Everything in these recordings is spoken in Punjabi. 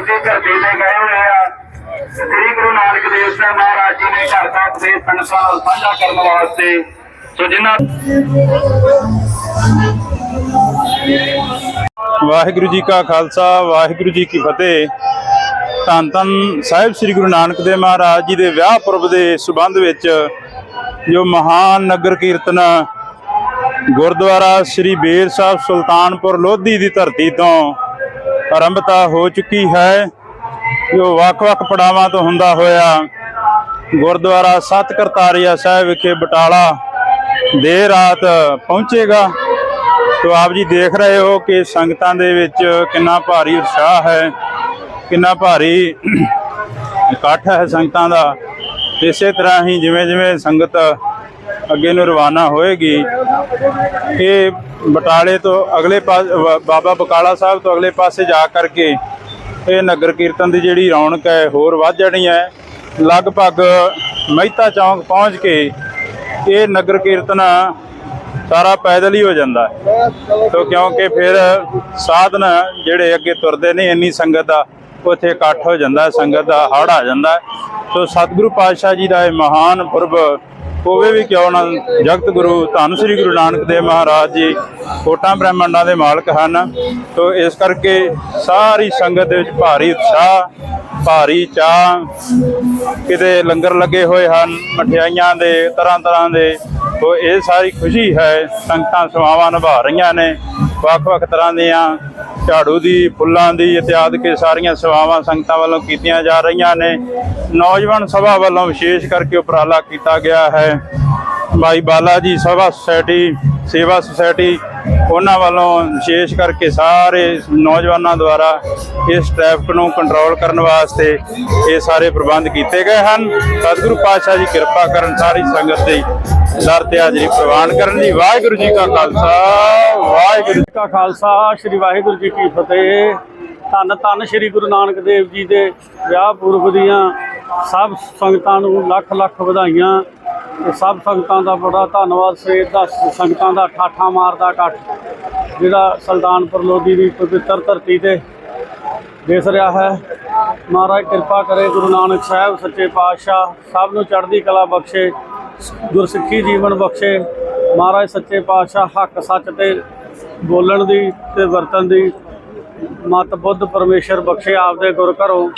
ਇਸੇ ਧਰਤੀ ਤੇ ਗਏ ਹੋਏ ਆ। ਸ੍ਰੀ ਗੁਰੂ ਨਾਨਕ ਦੇਵ ਸਾਹਿਬ ਮਹਾਰਾਜ ਜੀ ਨੇ ਘਰ ਦਾ ਉਪਦੇਸ਼ ਸੰਗਤਾਂ ਨਾਲ ਸਾਂਝਾ ਕਰਨ ਵਾਸਤੇ ਸੋ ਜਿਨ੍ਹਾਂ ਵਾਹਿਗੁਰੂ ਜੀ ਕਾ ਖਾਲਸਾ, ਵਾਹਿਗੁਰੂ ਜੀ ਕੀ ਫਤਿਹ। ਧੰਨ ਧੰਨ ਸਾਹਿਬ ਸ੍ਰੀ ਗੁਰੂ ਨਾਨਕ ਦੇਵ ਮਹਾਰਾਜ ਜੀ ਦੇ ਵਿਆਹ ਪੁਰਬ ਦੇ ਸਬੰਧ ਵਿੱਚ ਜੋ ਮਹਾਨ ਨਗਰ ਕੀਰਤਨ ਗੁਰਦੁਆਰਾ ਸ੍ਰੀ ਬੇਰ ਸਾਹਿਬ ਸੁਲਤਾਨਪੁਰ ਲੋਧੀ ਦੀ ਧਰਤੀ ਤੋਂ ਆਰੰਭਤਾ ਹੋ ਚੁੱਕੀ ਹੈ, ਜੋ ਵੱਖ-ਵੱਖ ਪੜਾਵਾਂ ਤੋਂ ਹੁੰਦਾ ਹੋਇਆ ਗੁਰਦੁਆਰਾ ਸਤ ਕਰਤਾਰੀਆ ਸਾਹਿਬ ਵਿਖੇ ਬਟਾਲਾ ਦੇਰ ਰਾਤ ਪਹੁੰਚੇਗਾ। ਤੋ ਆਪ ਜੀ ਦੇਖ ਰਹੇ ਹੋ ਕਿ ਸੰਗਤਾਂ ਦੇ ਵਿੱਚ ਕਿੰਨਾ ਭਾਰੀ ਉਤਸ਼ਾਹ ਹੈ, ਕਿੰਨਾ ਭਾਰੀ ਇਕੱਠ ਹੈ ਸੰਗਤਾਂ ਦਾ। ਇਸੇ ਤਰ੍ਹਾਂ ਹੀ ਜਿਵੇਂ ਜਿਵੇਂ ਸੰਗਤ ਅੱਗੇ ਨੂੰ ਰਵਾਨਾ ਹੋਏਗੀ ਇਹ ਬਟਾਲੇ ਤੋਂ ਅਗਲੇ ਪਾਸੇ ਬਾਬਾ ਬਕਾਲਾ ਸਾਹਿਬ ਤੋਂ ਅਗਲੇ ਪਾਸੇ ਜਾ ਕਰਕੇ ਇਹ ਨਗਰ ਕੀਰਤਨ ਦੀ ਜਿਹੜੀ ਰੌਣਕ ਹੈ, ਹੋਰ ਵੱਧ ਜਾਣੀ ਹੈ। ਲਗਭਗ ਮਹਿਤਾ ਚੌਂਕ ਪਹੁੰਚ ਕੇ ਇਹ ਨਗਰ ਕੀਰਤਨ ਸਾਰਾ ਪੈਦਲ ਹੀ ਹੋ ਜਾਂਦਾ ਤੋ ਕਿਉਂਕਿ ਫਿਰ ਸਾਧਨ ਜਿਹੜੇ ਅੱਗੇ ਤੁਰਦੇ ਨੇ, ਇੰਨੀ ਸੰਗਤ ਦਾ ਉੱਥੇ ਇਕੱਠ ਹੋ ਜਾਂਦਾ ਸੰਗਤ ਦਾ ਹੜ ਆ ਜਾਂਦਾ ਸੋ ਸਤਿਗੁਰੂ ਪਾਤਸ਼ਾਹ ਜੀ ਦਾ ਇਹ ਮਹਾਨ ਪੁਰਬ ਹੋਵੇ ਵੀ ਕਿਉਂ ਨਾ, ਜਗਤ ਗੁਰੂ, ਧੰਨ ਸ੍ਰੀ ਗੁਰੂ ਨਾਨਕ ਦੇਵ ਮਹਾਰਾਜ ਜੀ, ਕੋਟਾਂ ਬ੍ਰਹਿਮੰਡਾਂ ਦੇ ਮਾਲਕ ਹਨ। ਤੋ ਇਸ ਕਰਕੇ ਸਾਰੀ ਸੰਗਤ ਦੇ ਵਿੱਚ ਭਾਰੀ ਉਤਸ਼ਾਹ, ਭਾਰੀ ਚਾਹ ਕਿਤੇ ਲੰਗਰ ਲੱਗੇ ਹੋਏ ਹਨ, ਮਠਿਆਈਆਂ ਦੇ ਤਰ੍ਹਾਂ ਤਰ੍ਹਾਂ ਦੇ। ਤੋ ਇਹ ਸਾਰੀ ਖੁਸ਼ੀ ਹੈ, ਸੰਗਤਾਂ ਸੇਵਾਵਾਂ ਨਿਭਾ ਰਹੀਆਂ ਨੇ, ਵੱਖ-ਵੱਖ ਤਰ੍ਹਾਂ ਦੀਆਂ। ਝਾੜੂ ਦੀ, ਫੁੱਲਾਂ ਦੀ ਇਤਿਆਦ ਕੇ ਸਾਰੀਆਂ ਸੇਵਾਵਾਂ ਸੰਗਤਾਂ ਵੱਲੋਂ ਕੀਤੀਆਂ ਜਾ ਰਹੀਆਂ ਨੇ। ਨੌਜਵਾਨ ਸਭਾ ਵੱਲੋਂ ਵਿਸ਼ੇਸ਼ ਕਰਕੇ ਉਪਰਾਲਾ ਕੀਤਾ ਗਿਆ ਹੈ। ਭਾਈ ਬਾਲਾ ਜੀ ਸਭਾ ਸੁਸਾਇਟੀ ਸੇਵਾ ਸੁਸਾਇਟੀ ਉਹਨਾਂ ਵੱਲੋਂ ਵਿਸ਼ੇਸ਼ ਕਰਕੇ ਸਾਰੇ ਨੌਜਵਾਨਾਂ ਦੁਆਰਾ ਇਸ ਟ੍ਰੈਫਿਕ ਨੂੰ ਕੰਟਰੋਲ ਕਰਨ ਵਾਸਤੇ ਇਹ ਸਾਰੇ ਪ੍ਰਬੰਧ ਕੀਤੇ ਗਏ ਹਨ। ਸਤਿਗੁਰੂ ਪਾਤਸ਼ਾਹ ਜੀ ਕਿਰਪਾ ਕਰਨ ਸਾਰੀ ਸੰਗਤ ਦੀ ਦਰ ਤੇ ਹਾਜ਼ਰੀ ਪ੍ਰਵਾਨ ਕਰਨ ਜੀ ਵਾਹਿਗੁਰੂ ਜੀ ਕਾ ਖਾਲਸਾ, ਵਾਹਿਗੁਰੂ ਜੀ ਕਾ ਖਾਲਸਾ, ਸ੍ਰੀ ਵਾਹਿਗੁਰੂ ਜੀ ਕੀ ਫਤਿਹ। ਧੰਨ ਧੰਨ ਸ੍ਰੀ ਗੁਰੂ ਨਾਨਕ ਦੇਵ ਜੀ ਦੇ ਵਿਆਹ ਪੁਰਬ ਦੀਆਂ ਸਭ ਸੰਗਤਾਂ ਨੂੰ ਲੱਖ ਲੱਖ ਵਧਾਈਆਂ। ਸਭ ਸੰਗਤਾਂ ਦਾ ਬੜਾ ਧੰਨਵਾਦ। ਸਵੇਰ ਦਾ ਸੰਗਤਾਂ ਦਾ ਠਾਠਾ ਮਾਰਦਾ ਇਕੱਠ, ਜਿਹੜਾ ਸੁਲਤਾਨਪੁਰ ਲੋਧੀ ਦੀ ਪਵਿੱਤਰ ਧਰਤੀ ਤੇ ਦਿਸ ਰਿਹਾ ਹੈ। ਮਹਾਰਾਜ ਕਿਰਪਾ ਕਰੇ ਗੁਰੂ ਨਾਨਕ ਸਾਹਿਬ, ਸੱਚੇ ਪਾਤਸ਼ਾਹ, ਸਭ ਨੂੰ ਚੜ੍ਹਦੀ ਕਲਾ ਬਖਸ਼ੇ, ਗੁਰਸਿੱਖੀ ਜੀਵਨ ਬਖਸ਼ੇ। ਮਹਾਰਾਜ ਸੱਚੇ ਪਾਤਸ਼ਾਹ ਹੱਕ ਸੱਚ ਤੇ ਬੋਲਣ ਦੀ ਤੇ ਵਰਤਨ ਦੀ ਮਤ ਬੁੱਧ ਪਰਮੇਸ਼ਰ ਬਖਸ਼ੇ ਆਪਦੇ ਗੁਰ ਘਰੋਂ।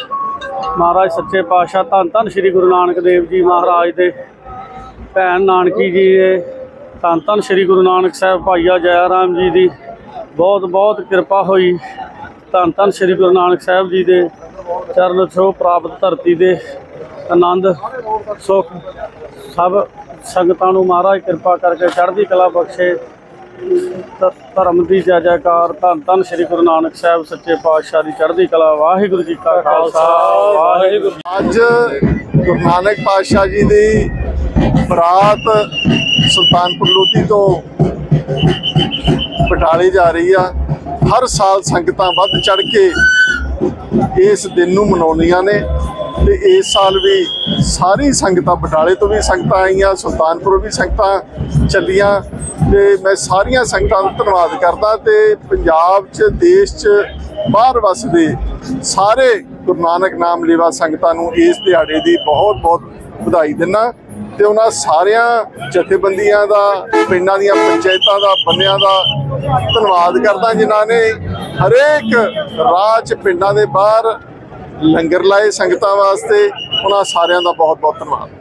ਮਹਾਰਾਜ ਸੱਚੇ ਪਾਤਸ਼ਾਹ, ਧੰਨ ਧੰਨ ਸ੍ਰੀ ਗੁਰੂ ਨਾਨਕ ਦੇਵ ਜੀ ਮਹਾਰਾਜ ਦੇ ਭੈਣ ਨਾਨਕੀ ਜੀ ਦੇ। ਧੰਨ ਧੰਨ ਸ੍ਰੀ ਗੁਰੂ ਨਾਨਕ ਸਾਹਿਬ ਭਾਈਆ ਜੈ ਰਾਮ ਜੀ ਦੀ। ਬਹੁਤ ਬਹੁਤ ਕਿਰਪਾ ਹੋਈ। ਧੰਨ ਧੰਨ ਸ੍ਰੀ ਗੁਰੂ ਨਾਨਕ ਸਾਹਿਬ ਜੀ ਦੇ ਚਰਨ ਛੋਹ ਪ੍ਰਾਪਤ ਧਰਤੀ ਦੇ ਆਨੰਦ, ਸੁਖ, ਸਭ ਸੰਗਤਾਂ ਨੂੰ ਮਹਾਰਾਜ ਕਿਰਪਾ ਕਰਕੇ ਚੜ੍ਹਦੀ ਕਲਾ ਬਖਸ਼ੇ। ਧ- ਧਰਮ ਦੀ ਜੈ ਜੈਕਾਰ, ਧੰਨ ਧੰਨ ਸ੍ਰੀ ਗੁਰੂ ਨਾਨਕ ਸਾਹਿਬ, ਸੱਚੇ ਪਾਤਸ਼ਾਹ ਦੀ ਚੜ੍ਹਦੀ ਕਲਾ। ਵਾਹਿਗੁਰੂ ਜੀ ਕਾ ਖਾਲਸਾ, ਵਾਹਿਗੁਰੂ ਅੱਜ ਗੁਰੂ ਨਾਨਕ ਪਾਤਸ਼ਾਹ ਜੀ ਦੀ ਬਰਾਤ ਸੁਲਤਾਨਪੁਰ ਲੋਧੀ ਤੋਂ ਬਟਾਲੇ ਜਾ ਰਹੀ ਆ। ਹਰ ਸਾਲ ਸੰਗਤਾਂ ਵੱਧ ਚੜ ਕੇ ਇਸ ਦਿਨ ਨੂੰ ਮਨਾਉਂਦੀਆਂ ਨੇ ਤੇ ਇਸ ਸਾਲ ਵੀ ਸਾਰੀ ਸੰਗਤਾਂ ਬਟਾਲੇ ਤੋਂ ਵੀ ਸੰਗਤਾਂ ਆਈਆਂ, ਸੁਲਤਾਨਪੁਰ ਵੀ ਸੰਗਤਾਂ ਚੱਲੀਆਂ ਤੇ ਮੈਂ ਸਾਰੀਆਂ ਸੰਗਤਾਂ ਦਾ ਧੰਨਵਾਦ ਕਰਦਾ ਤੇ ਪੰਜਾਬ 'ਚ, ਦੇਸ਼ 'ਚ, ਬਾਹਰ ਵਸਦੇ ਸਾਰੇ ਗੁਰੂ ਨਾਨਕ ਨਾਮ ਲੇਵਾ ਸੰਗਤਾਂ ਨੂੰ ਇਸ ਦਿਹਾੜੇ ਦੀ ਬਹੁਤ ਬਹੁਤ ਵਧਾਈ ਦਿੰਦਾ। ਤੇ ਉਹਨਾਂ ਸਾਰਿਆਂ ਜਥੇਬੰਦੀਆਂ ਦਾ, ਪਿੰਡਾਂ ਦੀਆਂ ਪੰਚਾਇਤਾਂ ਦਾ, ਬੰਨਿਆਂ ਦਾ ਧੰਨਵਾਦ ਕਰਦਾ ਜਿਨ੍ਹਾਂ ਨੇ ਹਰੇਕ ਰਾਜ 'ਚ ਪਿੰਡਾਂ ਦੇ ਬਾਹਰ ਲੰਗਰ ਲਾਏ ਸੰਗਤਾਂ ਵਾਸਤੇ। ਉਹਨਾਂ ਸਾਰਿਆਂ ਦਾ ਬਹੁਤ ਬਹੁਤ ਧੰਨਵਾਦ।